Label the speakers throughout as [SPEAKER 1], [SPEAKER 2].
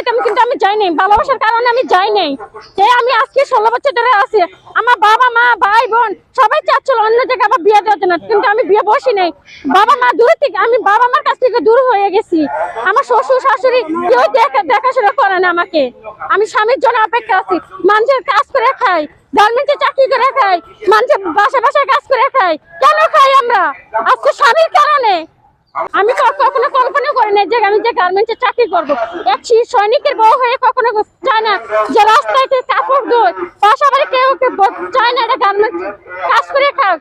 [SPEAKER 1] যাইতাম কিন্তু আমি যাই নাই ভালোবাসার কারণে আমি যাই নাই যে আমি আজকে ষোলো বছর ধরে আছি, আমার বাবা, মা, ভাই, বোন, সবাই চাচ্ছিল অন্য জায়গায় আবার বিয়ে দেওয়ার জন্য, কিন্তু আমি বিয়ে বসি নাই। বাবা মা দূর থেকে, আমি বাবা মার কাছ থেকে দূর হয়ে গেছি। আমার শ্বশুর, শাশুড়ি কেউ দেখা দেখাশোনা করে না আমাকে। আমি স্বামীর জন্য অপেক্ষা আছি। মানুষের কাজ করে খাই গার্মেন্টে চাকরি করে খাই, মানুষের বাসা বাসায় কাজ করে খাই। কেন খাই আমরা? আজকে স্বামীর কারণে। আমি কখনো কল্পনা করি না যে আমি যে গার্মেন্টে চাকরি করব। এক সৈনিকের বউ হয়ে কখনো চায় না, যে রাস্তায় কাপড় দোয় পাশাপাশি কেউ চায় না, এটা গার্মেন্ট কাজ করে খাক।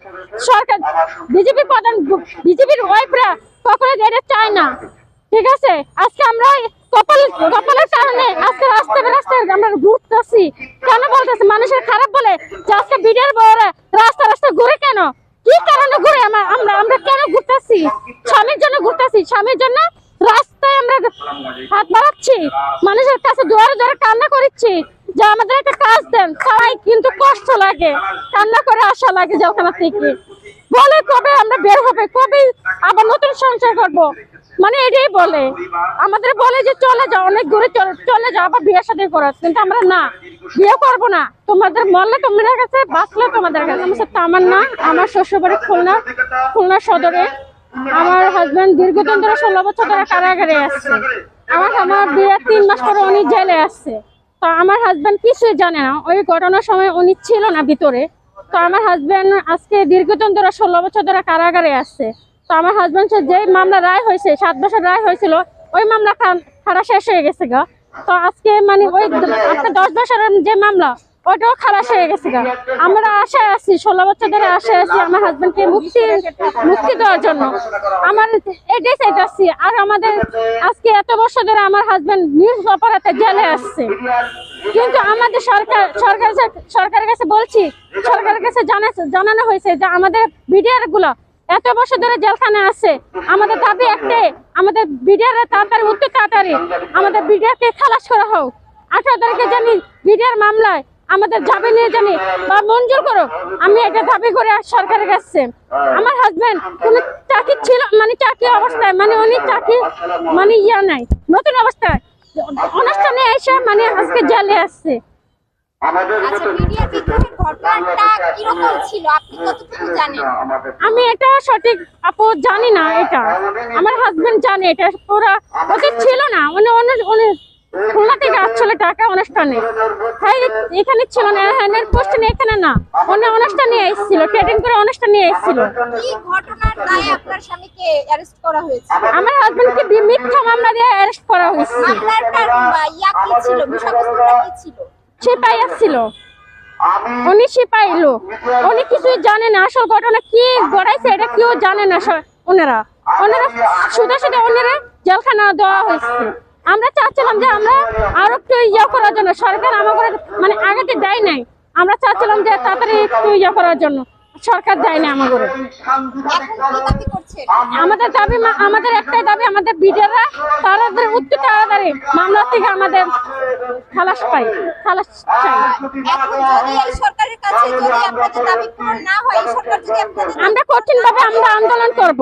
[SPEAKER 1] সরকার বিজেপি প্রধান বিজেপির ওয়াইফরা কখনো এটা চায় না। ঠিক আছে? আজকে আমরা কপাল কপালের কারণে আজকে রাস্তায় রাস্তায় আমরা ঘুরতেছি। কেন বলতেছি? মানুষের খারাপ বলে যে আজকে বিডের বউরা রাস্তা রাস্তা ঘুরে কেন কি কারণে ঘুরে আমা- আমরা আমরা কেন ঘুরতেছি স্বামীর জন্য ঘুরতেছি স্বামীর জন্য রাস্তায় আমরা হাত বাড়াচ্ছি মানুষের কাছে দুয়ারে দুয়ারে কান্না করছি? যে আমাদের একটা কাজ দেন। সবাই কিন্তু কষ্ট লাগে। কান্না করে আসা লাগে যে ওখানে থেকে বলে কবে আমরা বের হবে? কবে আবার নতুন সংসার করব? মানে এটাই বলে। আমাদের বলে যে চলে যাও, অনেক দূরে চলে যাও, আবার বিয়ে সাথে করো। কিন্তু আমরা না। বিয়ে করব না। তোমাদের মরলে তোমাদের কাছে, বাঁচলে তোমাদের কাছে। আমার সাথে আমার না, আমার শ্বশুরবাড়ি খুলনা খুলনা সদরে। আমার হাজবেন্ড দীর্ঘদিন ধরে ষোলো বছর ধরে কারাগারে আসছে আমার আমার বিয়ে তিন মাস পরে উনি জেলে আসছে তো আমার হাজব্যান্ড কিছুই জানে না। ওই ঘটনার সময় উনি ছিল না ভিতরে। তো আমার হাজব্যান্ড আজকে দীর্ঘদিন ধরে ষোলো বছর ধরে কারাগারে আসছে তো আমার হাজবেন্ড যেই মামলা রায় হয়েছে, সাত বছর রায় হয়েছিল, ওই মামলা খারা শেষ হয়ে গেছে গা। তো আজকে মানে ওই আপনার দশ বছরের যে মামলা ওটাও খালাস হয়ে গেছে আমরা আশায় আছি, ষোলো বছর ধরে আশায় আছি আমার হাজবেন্ডকে মুক্তি মুক্তি দেওয়ার জন্য। আমার এটাই চাইতেছি, আর আমাদের আজকে এত বছর ধরে আমার হাজবেন্ড নিউজ অপরাধে জেলে আসছে। কিন্তু আমাদের সরকার সরকার সরকারের কাছে বলছি, সরকারের কাছে জানা জানানো হয়েছে যে আমাদের বিডিআরগুলো এত বছর ধরে জেলখানে আছে। আমাদের দাবি একটাই, আমাদের বিডিআর তাড়াতাড়ি উত্তর তাড়াতাড়ি আমাদের বিডিআরকে খালাস করা হোক। আঠারো তারিখে জানি বিডিআর মামলায় আমাদের জামিন নিয়ে জানি বা মঞ্জুর করো। আমি এটা দাবি করে সরকারের কাছে আমার হাজব্যান্ড কোন চাকরি ছিল মানে চাকরি অবস্থায় মানে উনি চাকরি মানে ইয়া নাই। নতুন অবস্থায়। অনুষ্ঠানে এসে মানে আজকে জেলে আসছে।
[SPEAKER 2] আচ্ছা মিডিয়ার বিদ্রোহের ঘটনাটা কীরকম ছিল? আপনি কতটুকু জানেন?
[SPEAKER 1] আমি এটা সঠিক আপু জানি না এটা। আমার হাজবেন্ড জানে এটা। পুরো ওদের ছিল না। উনি অন্য উনি খুলনা থেকে আসছিল টাকা অনুষ্ঠানে। হ্যাঁ এখানে ছিল না পোস্টে এখানে না। অন্য অনুষ্ঠানে এসেছিল ট্রেডিং করে অনুষ্ঠানে এসেছিল। আমার হাজবেন্ডকে বি- মিথ্যা মামলা দিয়ে অ্যারেস্ট করা হয়েছে। সিপাই আসছিল উনি সিপাই লোক উনি কিছুই জানে না আসল ঘটনা কি ঘটাইছে এটা কেউ জানে না ওনারা। ওনারা শুধু শুধু ওনারা জেলখানা দেওয়া হয়েছে। আমরা চাচ্ছিলাম যে আমরা আরও একটু ইয়ে করার জন্য। সরকার আমাদের মানে আগেতে দেয় নাই। আমরা চাচ্ছিলাম যে তাড়াতাড়ি একটু ইয়ে করার জন্য। সরকার দেয় না আমাদের আমাদের দাবি আমাদের একটাই দাবি, আমাদের বিডাররা তাড়াতাড়ি উত্তর তাড়াতাড়ি মামলা থেকে আমাদের খালাস পাই খালাস চাই আমরা কঠিনভাবে আমরা আন্দোলন করব।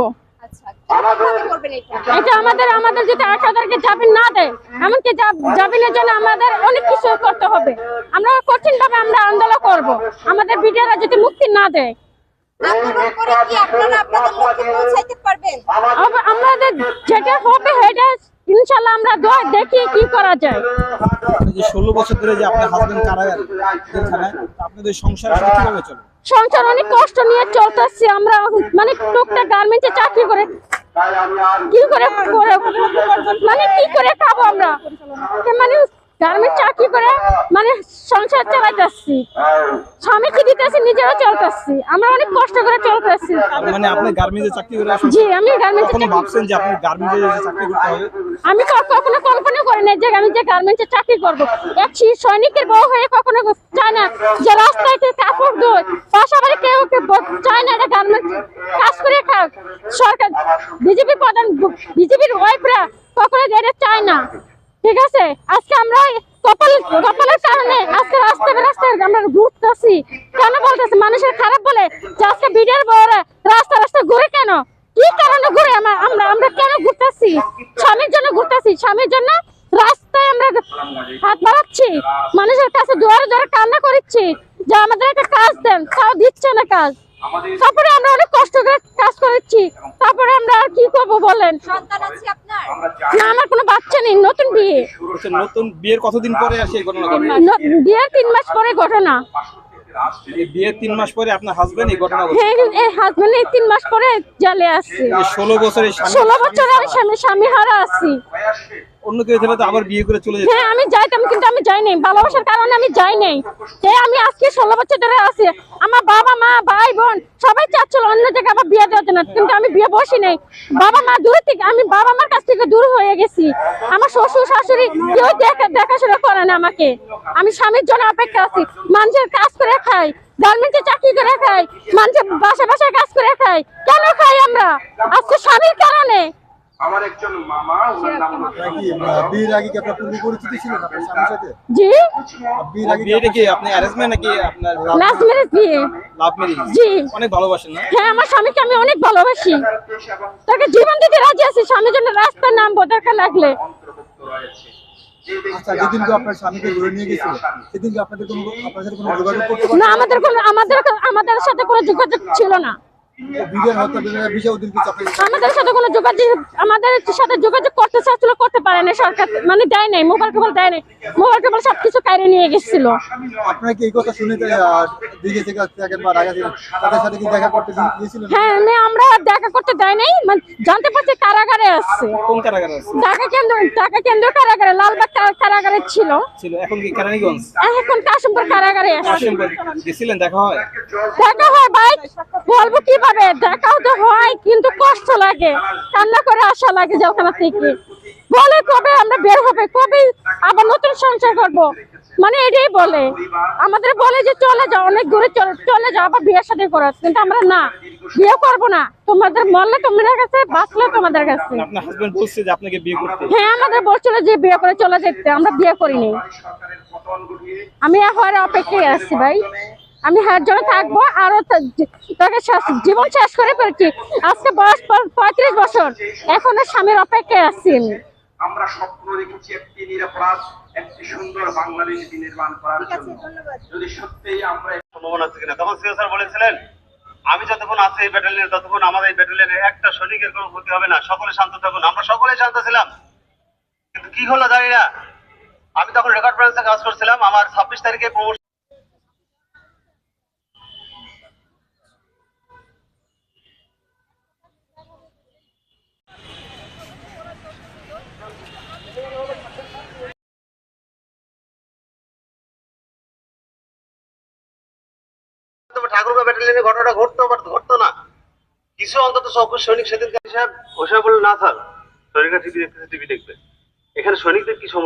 [SPEAKER 2] এটা?
[SPEAKER 1] এটা আমাদের আমাদের যদি আট জামিন না দেয় এমনকি জামিনের জন্য আমাদের অনেক কিছু করতে হবে। আমরা কঠিন আমরা আন্দোলন করব। আমাদের বিডিআরা যদি মুক্তি না দেয়।
[SPEAKER 2] কি আপনারা আপনাদের লক্ষ্যে পৌঁছাইতে পারবেন?
[SPEAKER 1] আবার আমাদের যেটা হবে সেটা ইনশাল্লাহ আমরা দোয়া দেখি কি করা যায়।
[SPEAKER 3] যে ষোলো বছর ধরে যে আপনার হাজবেন্ড কারাগার আপনাদের সংসার কীভাবে চলে?
[SPEAKER 1] সংসার অনেক কষ্ট নিয়ে চলতেছি। আমরা মানে টুকটাক গার্মেন্টে চাকরি করে কি করে করে মানে কি করে খাব আমরা? মানে গার্মেন্ট চাকরি করে? মানে সংসার চালাইতেছি। স্বামীকে দিতেছি নিজেরও চলতেছি। আমরা অনেক কষ্ট করে চলতেছি।
[SPEAKER 3] মানে আপনি গার্মেন্টে চাকরি করে
[SPEAKER 1] জি আমি গার্মেন্টে
[SPEAKER 3] কখনো ভাবছেন যে আপনি গার্মেন্টে চাকরি করতে হবে?
[SPEAKER 1] আমি কখনো কল্পনা করি না যে আমি যে গার্মেন্টে চাকরি করব। এক সৈনিকের বউ হয়ে কখনো চায় না যে রাস্তায় কাপড় দোয় পাশাপাশি কেউ কেউ চায় না এটা গার্মেন্ট কাজ সরকার বিজেপি প্রধান, বিজেপির ওয়াইফরা কখনো এটা চায় না। ঠিক আছে? আজকে আমরা আজকে রাস্তায় রাস্তায় আমরা ঘুরতেছি। কেন মানুষের খারাপ বলে যে আজকে বিডের বউরা রাস্তা রাস্তা ঘুরে কেন? কি কারণে ঘুরে আমরা আমরা কেন ঘুরতেছি? স্বামীর জন্য ঘুরতেছি। স্বামীর জন্য রাস্তায় আমরা হাত বাড়াচ্ছি। মানুষের কাছে দুয়ারে দুয়ারে কান্না করছি যে আমাদের একটা কাজ দেন, তাও দিচ্ছে না কাজ। তারপরে আমরা অনেক কষ্ট করে কাজ করেছি। তারপরে আমরা আর কি করব বলেন?
[SPEAKER 2] সন্তান আছে আপনার?
[SPEAKER 1] না আমার কোনো বাচ্চা নেই নতুন বিয়ে।
[SPEAKER 3] নতুন বিয়ের কতদিন পরে আসে
[SPEAKER 1] বিয়ের তিন মাস পরে ঘটনা।
[SPEAKER 3] এই বিয়ের তিন মাস পরে আপনার হাজবেন্ড এই ঘটনা
[SPEAKER 1] হ্যাঁ এই হাজবেন্ড এই তিন মাস পরে জালে আসছে।
[SPEAKER 3] ষোলো বছরের
[SPEAKER 1] ষোলো বছর আমি স্বামী স্বামী হারা আছি।
[SPEAKER 3] অন্য কেউ ছেলে তো আবার বিয়ে করে চলে যেত।
[SPEAKER 1] হ্যাঁ আমি যাইতাম, কিন্তু আমি যাই নাই ভালোবাসার কারণে আমি যাই নাই যে আমি আজকে ষোলো বছর ধরে আছি, আমার বাবা, মা, ভাই, বোন, সবাই চাচ্ছিল অন্য জায়গায় আবার বিয়ে দেওয়ার জন্য, কিন্তু আমি বিয়ে বসি নাই। বাবা মা দূর থেকে, আমি বাবা মার কাছ থেকে দূর হয়ে গেছি। আমার শ্বশুর, শাশুড়ি কেউ দেখা, দেখাশোনা করে না আমাকে। আমি স্বামীর জন্য অপেক্ষা আছি। মানুষের কাজ করে খাই গার্মেন্টে চাকরি করে খাই, মানুষের বাসা বাসায় কাজ করে খাই। কেন খাই আমরা? আজকে স্বামীর কারণে।
[SPEAKER 4] আমার একজন মামা ওনার নাম
[SPEAKER 5] বিয়ের আগে কি আপনার পূর্ব পরিচিতি ছিলেন আপনার স্বামীর সাথে?
[SPEAKER 1] জি?
[SPEAKER 5] বিয়ের আগে
[SPEAKER 3] বিয়েটা কি আপনি অ্যারেঞ্জমেন্ট নাকি আপনার
[SPEAKER 1] লাস্ট ম্যারেজ বিয়ে।
[SPEAKER 3] লাভ ম্যারেজ
[SPEAKER 1] জি।
[SPEAKER 3] অনেক ভালোবাসেন না?
[SPEAKER 1] হ্যাঁ আমার স্বামীকে আমি অনেক ভালোবাসি। তাকে জীবন দিতে রাজি আছি স্বামীর জন্য রাস্তায় নামবো দরকার লাগলে।
[SPEAKER 5] আচ্ছা যেদিনকে আপনার স্বামীকে ধরে নিয়ে গেছিল সেদিনকে আপনাদের কোনো আপনার কোনো যোগাযোগ করতে
[SPEAKER 1] না আমাদের কোনো আমাদের আমাদের সাথে কোনো যোগাযোগ ছিল না। আমাদের সাথে কোনো যোগাযোগ আমাদের সাথে যোগাযোগ করতে চাচ্ছিল করতে পারে না সরকার মানে দেয় নাই মোবাইল দেয় নাই। মোবাইল সবকিছু কাইরে নিয়ে গেছিল।
[SPEAKER 5] আপনারা কি এই কথা শুনে আহ, থেকে থাকেন বা তাদের সাথে কি দেখা করতে গিয়ে-
[SPEAKER 1] হ্যাঁ আমি আমরা দেখা করতে দেয় নাই মানে জানতে পারছি কারাগারে আসছে
[SPEAKER 3] কোন কারাগার আছে?
[SPEAKER 1] ঢাকা কেন্দ্র ঢাকা কেন্দ্র কারাগারে লালবাগ কা- কারাগারে ছিল।
[SPEAKER 3] ছিল এখন কি কেরানীগঞ্জ?
[SPEAKER 1] এখন কাশিমপুর কারাগারে
[SPEAKER 3] গেছিলেন দেখা হয়?
[SPEAKER 1] দেখা হয় ভাই বলব কীভাবে দেখাও তো হয় কিন্তু কষ্ট লাগে। কান্না করে আসা লাগে যে ওখানে থেকে। বলে কবে আমরা বের হবে কবে আবার নতুন সংসার করব? মানে এটাই বলে। আমাদের বলে যে চলে যাও অনেক দূরে চলে চলে যাও আবার বিয়ের সাথে করো। কিন্তু আমরা না বিয়ে করব না। তোমাদের মরলে তোমাদের কাছে বাঁচলে তোমাদের কাছে।
[SPEAKER 3] বিয়ে
[SPEAKER 1] হ্যাঁ আমাদের বলছিল যে বিয়ে করে চলে যেতে আমরা বিয়ে করিনি। আমি এখন অপেক্ষায় আছি ভাই। আমি হার জন্য থাকব আরও তাকে জীবন শেষ করে ফেলছি। আজকে বয়স পঁয়ত্রিশ বছর। এখনও স্বামীর অপেক্ষায় আছি আমি।
[SPEAKER 4] আমরা স্বপ্ন রেখেছি একটি নিরাপরাধ একটি সুন্দর বাংলাদেশ নির্মাণ করার জন্য। যদি সত্যিই আমরা
[SPEAKER 6] সম্ভাবনা আছে কিনা? তখন সিও স্যার বলেছিলেন আমি যতক্ষণ আছি এই ব্যাটালিয়নে ততক্ষণ আমাদের এই ব্যাটালিয়নের একটা সৈনিকের কোনো ক্ষতি হবে না। সকলে শান্ত থাকুন। আমরা সকলে শান্ত ছিলাম। কিন্তু কি হলো জানি না। আমি তখন রেকর্ড ব্রাঞ্চে কাজ করছিলাম। আমার ছাব্বিশ তারিখে প্রমোশন ঠাকুরগা ব্যাটালিয়নে ঘটনাটা ঘটতো বা ঘটতো না। কিছু অন্তত সকল সৈনিক সেদিন সাহেব ওসব বললেন না, স্যার, সৈনিকরা টিভি দেখতেছে টিভি দেখবে। এখানে সৈনিকদের কি সমস্যা?